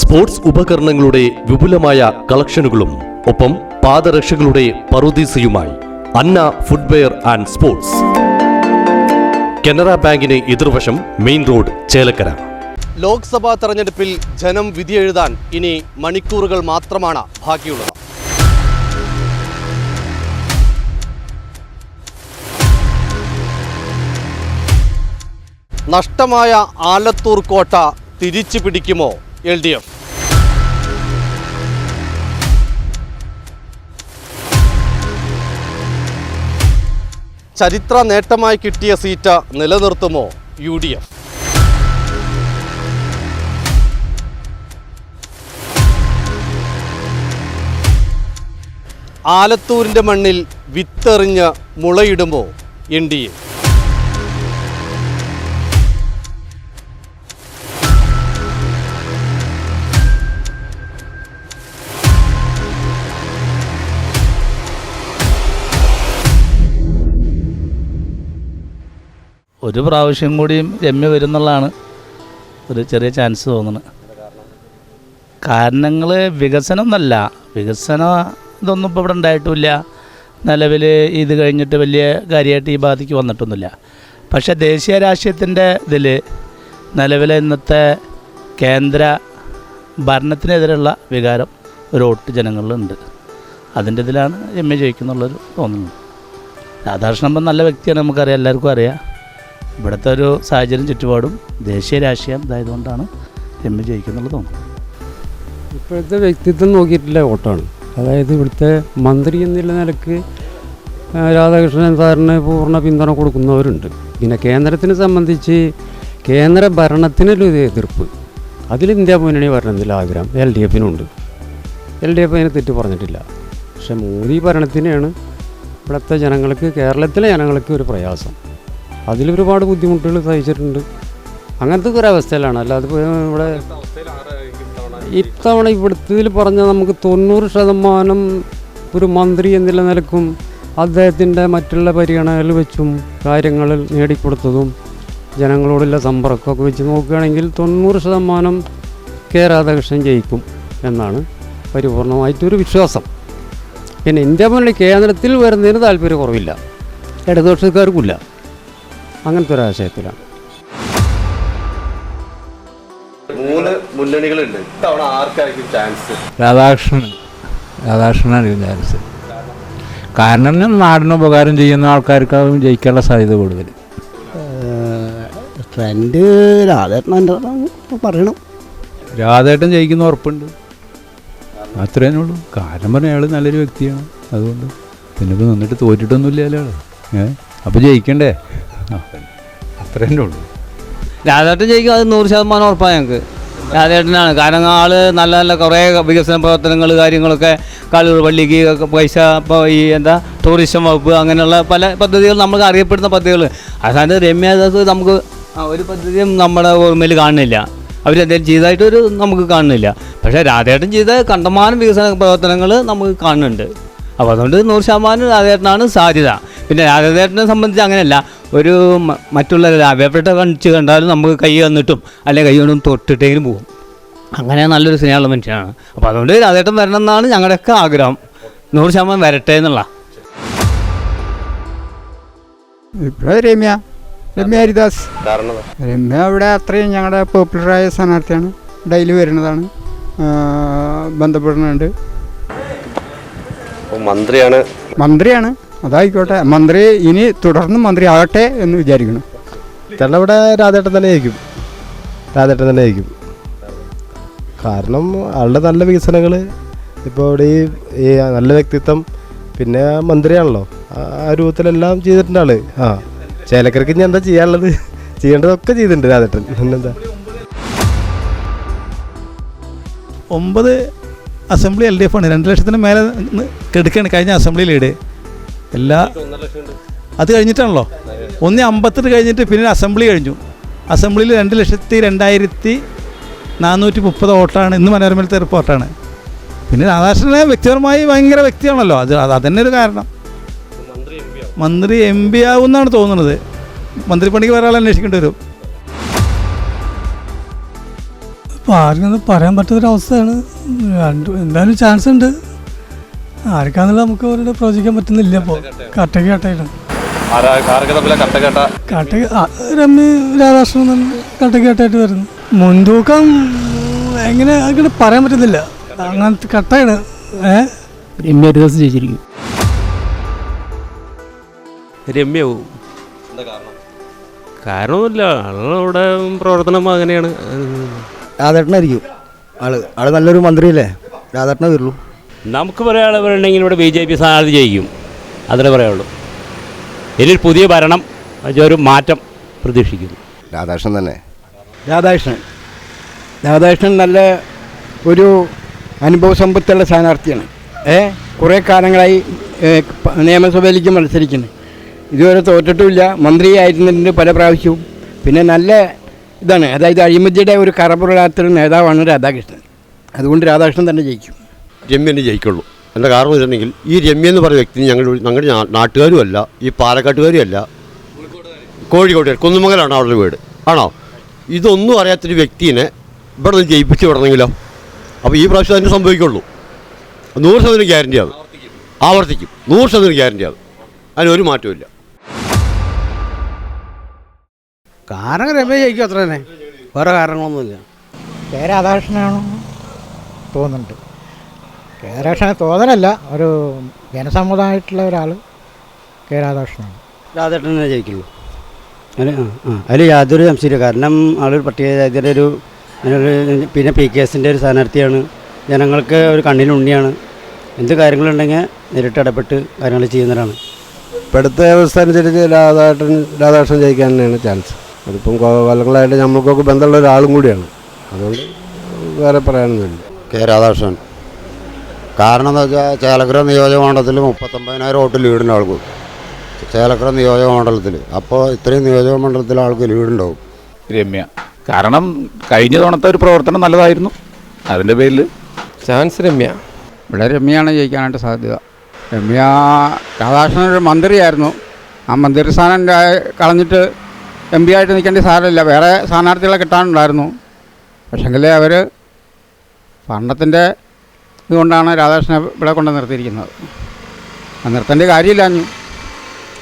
Sports ഉപകരണങ്ങളുടെ വിപുലമായ കളക്ഷനുകളും ഒപ്പം പാദരക്ഷകളുടെ പറുദീസയുമായി Anna footwear and sports. Canara ബാങ്കിന് എതിർവശം മെയിൻ റോഡ് ചേലക്കര. ലോക്സഭാ തെരഞ്ഞെടുപ്പിൽ ജനം വിധിയെഴുതാൻ ഇനി മണിക്കൂറുകൾ മാത്രമാണ് ബാക്കിയുള്ളത്. നഷ്ടമായ ആലത്തൂർ കോട്ട തിരിച്ചു പിടിക്കുമോ? L D F. ചരിത്ര നേട്ടമായി കിട്ടിയ സീറ്റ് നിലനിർത്തുമോ യു ഡി എഫ്? ആലത്തൂരിന്റെ മണ്ണിൽ വിത്തെറിഞ്ഞ് മുളയിടുമോ എൻ ഡി എ? ഒരു പ്രാവശ്യം കൂടിയും രമ്യ വരുന്നുള്ളതാണ് ഒരു ചെറിയ ചാൻസ് തോന്നുന്നത് കാരണങ്ങൾ വികസനം എന്നല്ല വികസനം ഇതൊന്നും ഇപ്പോൾ ഇവിടെ ഉണ്ടായിട്ടില്ല. നിലവിൽ ഇത് കഴിഞ്ഞിട്ട് വലിയ കാര്യമായിട്ട് ഈ ബാധിക്ക് വന്നിട്ടൊന്നുമില്ല. പക്ഷേ ദേശീയ രാഷ്ട്രീയത്തിന്റെ ഇതിൽ നിലവിലെ ഇന്നത്തെ കേന്ദ്ര ഭരണത്തിനെതിരെയുള്ള വികാരം ഒരു ഒട്ട് ജനങ്ങളിലുണ്ട്. അതിന്റെ ഇതിലാണ് എം എ ജയിക്കുന്നുള്ളൊരു തോന്നുന്നത് രാധാകൃഷ്ണൻ നല്ല വ്യക്തിയാണ് നമുക്കറിയാം എല്ലാവർക്കും അറിയാം. ഇവിടുത്തെ ഒരു സാഹചര്യം ചുറ്റുപാടും ദേശീയ രാഷ്ട്രീയം ഇതായതുകൊണ്ടാണ് രമ്യ ജയിക്കുന്നുള്ളത്. തോന്നുന്നു ഇപ്പോഴത്തെ വ്യക്തിത്വം നോക്കിയിട്ടില്ല വോട്ടാണ്. അതായത് ഇവിടുത്തെ മന്ത്രി എന്നുള്ള നിലയ്ക്ക് രാധാകൃഷ്ണൻ സാറിന് പൂർണ പിന്തുണ കൊടുക്കുന്നവരുണ്ട്. പിന്നെ കേന്ദ്രത്തിനെ സംബന്ധിച്ച് കേന്ദ്ര ഭരണത്തിനൊരു എതിർപ്പ്. അതിൽ ഇന്ത്യ മുന്നണി ഭരണത്തിൽ ആഗ്രഹം എൽ ഡി എഫിനുണ്ട്. എൽ ഡി എഫ് അതിനെ തെറ്റ് പറഞ്ഞിട്ടില്ല. പക്ഷെ മോദി ഭരണത്തിനെയാണ് ഇവിടുത്തെ ജനങ്ങൾക്ക് കേരളത്തിലെ ജനങ്ങൾക്ക് ഒരു പ്രയാസം. അതിലൊരുപാട് ബുദ്ധിമുട്ടുകൾ സഹിച്ചിട്ടുണ്ട്. അങ്ങനത്തെ ഒരു അവസ്ഥയിലാണ്. അല്ലാതെ ഇവിടെ ഇത്തവണ ഇവിടുത്തതിൽ പറഞ്ഞാൽ നമുക്ക് തൊണ്ണൂറ് ശതമാനം ഒരു മന്ത്രി എന്നുള്ള നിലക്കും അദ്ദേഹത്തിന്റെ മറ്റുള്ള പരിഗണനകൾ വെച്ചും കാര്യങ്ങളിൽ നേടിക്കൊടുത്തതും ജനങ്ങളോടുള്ള സമ്പർക്കമൊക്കെ വെച്ച് നോക്കുകയാണെങ്കിൽ തൊണ്ണൂറ് ശതമാനം കെ രാധാകൃഷ്ണൻ ജയിക്കും എന്നാണ് പരിപൂർണമായിട്ടൊരു വിശ്വാസം. പിന്നെ ഇന്ത്യ മുന്നണി കേന്ദ്രത്തിൽ വരുന്നതിന് താല്പര്യക്കുറവില്ല. ഇടതുപക്ഷക്കാർക്കില്ല അങ്ങനത്തെ ഒരു ആശയത്തിലാണ് മൂന്ന് മുന്നണികളുണ്ട്. ഇത്തവണ ആർക്കായിരിക്കും ചാൻസ് രാധാകൃഷ്ണൻ. രാധാകൃഷ്ണനായിരിക്കും ചാൻസ് കാരണം ഞാൻ നാടിന് ഉപകാരം ചെയ്യുന്ന ആൾക്കാർക്കാവും ജയിക്കാനുള്ള സാധ്യത കൂടുതൽ. ട്രെൻഡ് രാധേട്ടൻ പറയണം. രാധേട്ടൻ ജയിക്കുന്ന ഉറപ്പുണ്ട്. അത്രേ ഉള്ളൂ. കാരണം പറഞ്ഞാൽ അയാൾ നല്ലൊരു വ്യക്തിയാണ്. അതുകൊണ്ട് പിന്നെ ഇപ്പോൾ നിന്നിട്ട് തോറ്റിട്ടൊന്നുമില്ല അയാൾ ഏഹ് അപ്പോൾ ജയിക്കണ്ടേ? അത്രേ ഉള്ളൂ. രാധേട്ടൻ ജയിക്കും അത് നൂറ് ശതമാനം ഉറപ്പാണ് ഞങ്ങൾക്ക് രാധേട്ടനാണ്. കാരണം ആൾ നല്ല നല്ല കുറേ വികസന പ്രവർത്തനങ്ങൾ കാര്യങ്ങളൊക്കെ കാലൂർ പള്ളിക്ക് പൈസ ഇപ്പോൾ ഈ എന്താ ടൂറിസം വകുപ്പ് അങ്ങനെയുള്ള പല പദ്ധതികൾ നമുക്ക് അറിയപ്പെടുന്ന പദ്ധതികൾ അതായത് രമ്യദാസ് നമുക്ക് ഒരു പദ്ധതിയും നമ്മുടെ ഓർമ്മയിൽ കാണുന്നില്ല. അവരെന്തെങ്കിലും ചെയ്തതായിട്ടൊരു നമുക്ക് കാണുന്നില്ല. പക്ഷേ രാധേട്ടൻ ചെയ്ത കണ്ടമാനം വികസന പ്രവർത്തനങ്ങൾ നമുക്ക് കാണുന്നുണ്ട്. അപ്പോൾ അതുകൊണ്ട് നൂറ് ശതമാനം രാധേട്ടനാണ് സാധ്യത. പിന്നെ രാധേട്ടനെ സംബന്ധിച്ച് അങ്ങനെയല്ല. ഒരു മറ്റുള്ള ലാഭപ്പെട്ട കണിച്ച് കണ്ടാലും നമുക്ക് കൈ വന്നിട്ടും അല്ലെങ്കിൽ കൈ കൊണ്ടും തൊട്ടിട്ടെങ്കിലും പോകും. അങ്ങനെ നല്ലൊരു സ്നേഹമുള്ള മനുഷ്യനാണ്. അപ്പോൾ അതുകൊണ്ട് രാധേട്ടൻ വരണം എന്നാണ് ഞങ്ങളുടെയൊക്കെ ആഗ്രഹം. നൂറ് ശതമാനം വരട്ടെ എന്നുള്ള. ഇവിടെ രമ്യ. രമ്യ ഹരിദാസ്. രമ്യ ഇവിടെ അത്രയും ഞങ്ങളുടെ പോപ്പുലറായ സ്ഥാനാർത്ഥിയാണ്. ഡെയിലി വരുന്നതാണ്. ബന്ധപ്പെടുന്നുണ്ട്. മന്ത്രിയാണ്. മന്ത്രിയാണ്. അതായിക്കോട്ടെ. മന്ത്രി ഇനി തുടർന്ന് മന്ത്രി ആകട്ടെ എന്ന് വിചാരിക്കണം. ചേട്ടൻ ഇവിടെ രാധേട്ടൻ തന്നെ ആയിരിക്കും. രാധേട്ടൻ തന്നെ ആയിരിക്കും. കാരണം ആളുടെ നല്ല വികസനങ്ങൾ ഇപ്പോൾ ഇവിടെ ഈ നല്ല വ്യക്തിത്വം പിന്നെ മന്ത്രിയാണല്ലോ. ആ രൂപത്തിലെല്ലാം ചെയ്തിട്ടുണ്ട് ആൾ. ആ ചേലക്കരക്ക് ഇനി എന്താ ചെയ്യാനുള്ളത്? ചെയ്യേണ്ടതൊക്കെ ചെയ്തിട്ടുണ്ട് രാധേട്ടൻ. പിന്നെന്താ? ഒമ്പത് അസംബ്ലി എൽ ഡി എഫ് ആണ്. രണ്ട് ലക്ഷത്തിന് മേലെ കെടുക്കുകയാണ് കഴിഞ്ഞ അസംബ്ലി ലീഡ് എല്ലാ അത് കഴിഞ്ഞിട്ടാണല്ലോ. ഒന്ന് അമ്പത്തെട്ട് കഴിഞ്ഞിട്ട് പിന്നെ അസംബ്ലി കഴിഞ്ഞു. അസംബ്ലിയിൽ രണ്ട് ലക്ഷത്തി രണ്ടായിരത്തി നാനൂറ്റി മുപ്പത് വോട്ടാണ്. ഇന്ന് മനോരമയിലത്തെ റിപ്പോർട്ടാണ്. പിന്നെ രാധാകൃഷ്ണനെ വ്യക്തിപരമായി ഭയങ്കര വ്യക്തിയാണല്ലോ. അത് അത് അതന്നെ ഒരു കാരണം. മന്ത്രി എം പി ആവുമെന്നാണ് തോന്നുന്നത്. മന്ത്രിപ്പണിക്ക് വേറെ ആൾ അന്വേഷിക്കേണ്ടി വരും. ഇപ്പോൾ ആർക്കും പറയാൻ പറ്റാത്തൊരവസ്ഥയാണ്. രണ്ട് എന്തായാലും ചാൻസ് ഉണ്ട് ആർക്കാണെന്നുള്ള നമുക്ക് അവരോട് പ്രവചിക്കാൻ പറ്റുന്നില്ല ഇപ്പോൾ കട്ടക്ക് കട്ടകേട്ട കട്ടക്ക് രമ്യ രാധാകൃഷ്ണൻ കട്ടക്ക് കട്ടായിട്ട് വരുന്നു. മുൻതൂക്കം എങ്ങനെ അങ്ങനെ പറയാൻ പറ്റുന്നില്ല. അങ്ങനത്തെ കട്ടയാണ് ഏഹ് രമ്യ ഒരു ദിവസം ജയിച്ചിരിക്കും. രമ്യ കാരണം? കാരണമൊന്നുമില്ല. ആളുടെ പ്രവർത്തനം അങ്ങനെയാണ്. രാധേട്ടനായിരിക്കും ആൾ ആൾ നല്ലൊരു മന്ത്രിയല്ലേ? രാധേട്ടനെ വരുള്ളൂ. നമുക്ക് പറയാനുണ്ടെങ്കിൽ ഇവിടെ ബി ജെ പി സ്ഥാനാർത്ഥി ജയിക്കും. അതിനെ പറയുള്ളൂ. ഇനി പുതിയ ഭരണം ഒരു മാറ്റം പ്രതീക്ഷിക്കുന്നു. രാധാകൃഷ്ണൻ തന്നെ. രാധാകൃഷ്ണൻ. രാധാകൃഷ്ണൻ നല്ല ഒരു അനുഭവ സമ്പത്തുള്ള സ്ഥാനാർത്ഥിയാണ്. ഏ കുറേ കാലങ്ങളായി നിയമസഭയിലേക്ക് മത്സരിക്കുന്നു. ഇതുവരെ തോറ്റിട്ടുമില്ല. മന്ത്രിയായിരുന്നതിന്റെ പല പ്രാവശ്യവും. പിന്നെ നല്ല ഇതാണ്. അതായത് അഴിമതിയുടെ ഒരു കറപുറലാത്തൊരു നേതാവാണ് രാധാകൃഷ്ണൻ. അതുകൊണ്ട് രാധാകൃഷ്ണൻ തന്നെ ജയിക്കും. രമ്യനെ ജയിക്കുള്ളൂ. എന്റെ കാരണം വെച്ചിട്ടുണ്ടെങ്കിൽ ഈ രമ്യ എന്ന് പറയുന്ന വ്യക്തി ഞങ്ങൾ ഞങ്ങളുടെ നാട്ടുകാരും അല്ല ഈ പാലക്കാട്ടുകാരും അല്ല. കോഴിക്കോട്ടുകാർ കുന്നുമംഗലാണ് അവരുടെ വീട്. ആണോ? ഇതൊന്നും അറിയാത്തൊരു വ്യക്തിനെ ഇവിടെ നിന്ന് ജയിപ്പിച്ച് വിടണമെങ്കിലോ? അപ്പോൾ ഈ പ്രാവശ്യം അതിന് സംഭവിക്കുള്ളൂ. നൂറ് ശതമാനം ഗ്യാരണ്ടി ആവും ആവർത്തിക്കും. നൂറ് ശതമാനം ഗ്യാരണ്ടി ആവും അതിനൊരു മാറ്റമില്ല കാരണം രമ്യ ജയിക്കും അത്ര തന്നെ വേറെ കാരണങ്ങളൊന്നുമില്ല. കെ രാധാകൃഷ്ണനാണോ തോന്നുന്നുണ്ട്. കെ രാധാകൃഷ്ണൻ തോന്നലല്ല ഒരു ജനസമ്മതമായിട്ടുള്ള ഒരാൾ കെ രാധാകൃഷ്ണനാണ്. രാധേട്ടൻ തന്നെ ജയിക്കുള്ളൂ അതിൽ ആ ആ. അതിൽ യാതൊരു സംശയമില്ല കാരണം ആളൊരു പട്ടിക ജാതിയുടെ ഒരു അതിനൊരു പിന്നെ പി കെ എസിന്റെ ഒരു സ്ഥാനാർത്ഥിയാണ്. ജനങ്ങൾക്ക് ഒരു കണ്ണിനുണ്ണിയാണ് എന്ത് കാര്യങ്ങളുണ്ടെങ്കിൽ നേരിട്ട് ഇടപെട്ട് കാര്യങ്ങൾ ചെയ്യുന്നവരാണ്. ഇപ്പോഴത്തെ അവസ്ഥ അനുസരിച്ച് രാധാകൃഷ്ണൻ രാധാകൃഷ്ണൻ ജയിക്കാൻ തന്നെയാണ് ചാൻസ് അതിപ്പം കൊല്ലങ്ങളായിട്ട് നമ്മൾക്കൊക്കെ ബന്ധമുള്ള ഒരാളും കൂടിയാണ്. അതുകൊണ്ട് വേറെ പറയാനൊന്നുമില്ല. കെ രാധാകൃഷ്ണൻ. കാരണം എന്താ വെച്ചാൽ ചേലക്കര നിയോജക മണ്ഡലത്തിൽ മുപ്പത്തൊമ്പതിനായിരം വോട്ട് ലീഡിന്റെ ആൾക്ക്. ചേലക്കര നിയോജക മണ്ഡലത്തിൽ അപ്പോൾ ഇത്രയും നിയോജക മണ്ഡലത്തിൽ ആൾക്ക് ലീഡുണ്ടാവും. രമ്യ. കാരണം കഴിഞ്ഞ തവണത്തെ ഒരു പ്രവർത്തനം നല്ലതായിരുന്നു. അതിന്റെ പേരിൽ ചാൻസ് രമ്യ. ഇവിടെ രമ്യയാണ് ജയിക്കാനായിട്ട് സാധ്യത. രമ്യ രാധാകൃഷ്ണൻ ഒരു മന്ത്രിയായിരുന്നു. ആ മന്ത്രി സ്ഥാനം കളഞ്ഞിട്ട് എം പി ആയിട്ട് നിൽക്കേണ്ട സാരമില്ല. വേറെ സ്ഥാനാർത്ഥികളെ കിട്ടാനുണ്ടായിരുന്നു. പക്ഷെങ്കിൽ അവർ ഭരണത്തിന്റെ ഇതുകൊണ്ടാണ് രാധാകൃഷ്ണനെ ഇവിടെ കൊണ്ട് നിർത്തിയിരിക്കുന്നത്. ആ നിർത്തേണ്ട കാര്യമില്ല അഞ്ഞു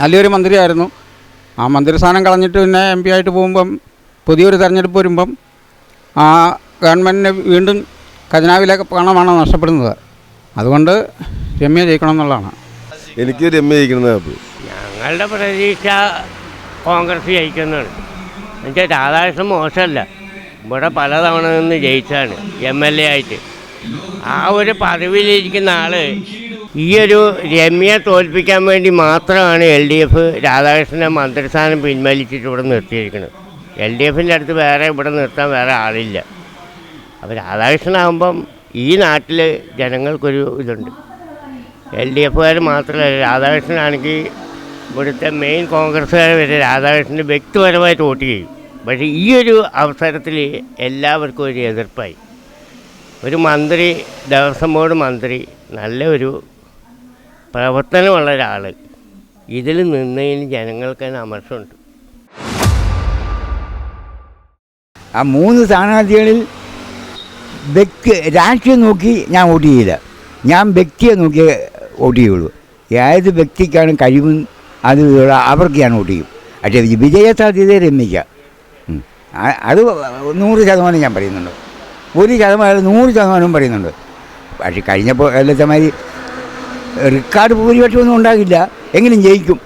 നല്ലൊരു മന്ത്രിയായിരുന്നു. ആ മന്ത്രിസ്ഥാനം കളഞ്ഞിട്ട് പിന്നെ എം പി ആയിട്ട് പോകുമ്പം പുതിയൊരു തെരഞ്ഞെടുപ്പ് വരുമ്പം ആ ഗവൺമെന്റിന് വീണ്ടും ഖജനാവിലേക്ക് പണമാണ് നഷ്ടപ്പെടുന്നത്. അതുകൊണ്ട് രമ്യ ജയിക്കണം എന്നുള്ളതാണ്. എനിക്ക് രമ്യ ജയിക്കുന്നത് ഞങ്ങളുടെ പ്രതീക്ഷ കോൺഗ്രസ് ജയിക്കുന്നതാണ്. എന്നുവെച്ചാൽ രാധാകൃഷ്ണൻ മോശമല്ല. ഇവിടെ പലതവണ നിന്ന് ജയിച്ചാണ്. എം എൽ എ ആയിട്ട്. ആ ഒരു പദവിയിലിരിക്കുന്ന ആൾ ഈ ഒരു രമ്യയെ തോൽപ്പിക്കാൻ വേണ്ടി മാത്രമാണ് എൽ ഡി എഫ് രാധാകൃഷ്ണന്റെ മന്ത്രിസ്ഥാനം പിൻവലിച്ചിട്ട് ഇവിടെ നിർത്തിയിരിക്കുന്നത്. എൽ ഡി എഫിന്റെ അടുത്ത് വേറെ ഇവിടെ നിർത്താൻ വേറെ ആളില്ല. അപ്പോൾ രാധാകൃഷ്ണനാകുമ്പം ഈ നാട്ടിൽ ജനങ്ങൾക്കൊരു ഇതുണ്ട്. എൽ ഡി എഫുകാർ മാത്രമല്ല രാധാകൃഷ്ണനാണെങ്കിൽ ഇവിടുത്തെ മെയിൻ കോൺഗ്രസ്സുകാർ വരെ രാധാകൃഷ്ണന് വ്യക്തിപരമായിട്ട് വോട്ട് ചെയ്യും. പക്ഷേ ഈ ഒരു അവസരത്തിൽ എല്ലാവർക്കും ഒരു എതിർപ്പായി. ഒരു മന്ത്രി ദേവസ്വം ബോർഡ് മന്ത്രി നല്ല ഒരു പ്രവർത്തനമുള്ള ഒരാൾ ഇതിൽ നിന്നതിന് ജനങ്ങൾക്ക് തന്നെ അമർഷമുണ്ട്. ആ മൂന്ന് സ്ഥാനാർത്ഥികളിൽ വ്യക്തി രാഷ്ട്രീയം നോക്കി ഞാൻ വോട്ട് ചെയ്യില്ല. ഞാൻ വ്യക്തിയെ നോക്കി വോട്ട് ചെയ്യുള്ളൂ. ഏത് വ്യക്തിക്കാണ് കഴിവും അത് അവർക്ക് ഞാൻ വോട്ട് ചെയ്യും. പക്ഷേ വിജയ സാധ്യത രമിക്കുക അത് നൂറ് ശതമാനം ഞാൻ പറയുന്നുണ്ട്. ഒരു ശതമാനം നൂറ് ശതമാനവും പറയുന്നുണ്ട്. പക്ഷേ കഴിഞ്ഞപ്പോൾ എല്ലാത്തമാതിരി മാതിരി റെക്കോർഡ് ഭൂരിപക്ഷമൊന്നും ഉണ്ടാകില്ല. എങ്കിലും ജയിക്കും.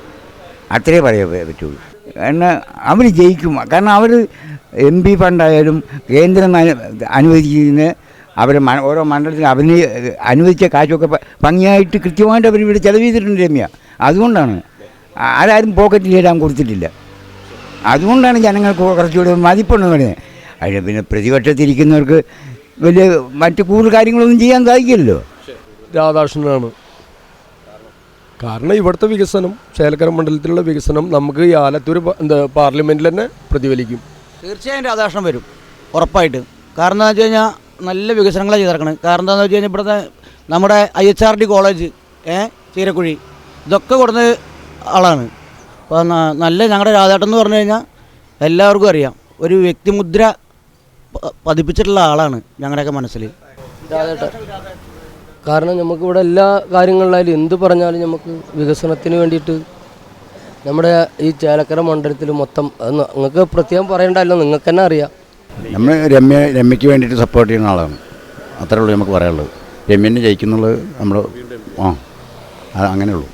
അത്രേ പറയാൻ പറ്റുള്ളൂ. കാരണം അവർ ജയിക്കും. കാരണം അവർ എം പി ഫണ്ടായാലും കേന്ദ്രം അനുവദിക്കുന്ന അവരെ മ- ഓരോ മണ്ഡലത്തിൽ അവന് അനുവദിച്ച കാശൊക്കെ ഭംഗിയായിട്ട് കൃത്യമായിട്ട് അവർ ഇവിടെ ചെലവ് ചെയ്തിട്ടുണ്ട് രമ്യ. അതുകൊണ്ടാണ്. ആരാരും പോക്കറ്റിൽ ഇടാൻ കൊടുത്തിട്ടില്ല. അതുകൊണ്ടാണ് ജനങ്ങൾക്ക് കുറച്ചുകൂടെ മതിപ്പുണ്ടെന്ന് പറയുന്നത്. അതിന് പിന്നെ പ്രതിപക്ഷത്തിരിക്കുന്നവർക്ക് വലിയ മറ്റു കൂടുതൽ കാര്യങ്ങളൊന്നും ചെയ്യാൻ സാധിക്കില്ലല്ലോ. രാധാകൃഷ്ണനാണ്. കാരണം ഇവിടുത്തെ വികസനം ചേലക്കര മണ്ഡലത്തിലുള്ള വികസനം നമുക്ക് ഈ ആലത്തൂർ എന്താ പാർലമെന്റിൽ തന്നെ പ്രതിഫലിക്കും. തീർച്ചയായും രാധാകൃഷ്ണൻ വരും ഉറപ്പായിട്ട്. കാരണം എന്താ വെച്ച് കഴിഞ്ഞാൽ നല്ല വികസനങ്ങളാണ് ചെയ്തിറക്കണത് കാരണം എന്താണെന്ന് വെച്ച് കഴിഞ്ഞാൽ ഇവിടുത്തെ നമ്മുടെ I H R D college ഏ ചീരക്കുഴി ഇതൊക്കെ കൊടുത്ത ആളാണ്. അപ്പോൾ നല്ല ഞങ്ങളുടെ രാധാട്ടൻ എന്ന് പറഞ്ഞു കഴിഞ്ഞാൽ എല്ലാവർക്കും അറിയാം. ഒരു വ്യക്തിമുദ്ര പതിപ്പിച്ചിട്ടുള്ള ആളാണ് ഞങ്ങളുടെയൊക്കെ മനസ്സിൽ കാരണം നമുക്കിവിടെ എല്ലാ കാര്യങ്ങളിലായാലും എന്ത് പറഞ്ഞാലും നമുക്ക് വികസനത്തിന് വേണ്ടിയിട്ട് നമ്മുടെ ഈ ചേലക്കര മണ്ഡലത്തിൽ മൊത്തം അത് നിങ്ങൾക്ക് പ്രത്യേകം പറയണ്ടല്ലോ നിങ്ങൾക്ക് തന്നെ അറിയാം. നമ്മൾ രമ്യ രമ്യക്ക് വേണ്ടിയിട്ട് സപ്പോർട്ട് ചെയ്യുന്ന ആളാണ്. അത്രേ ഉള്ളൂ നമുക്ക് പറയാനുള്ളത്. രമ്യനെ ജയിക്കുന്നുള്ളത് നമ്മൾ ആ അങ്ങനെയുള്ളൂ.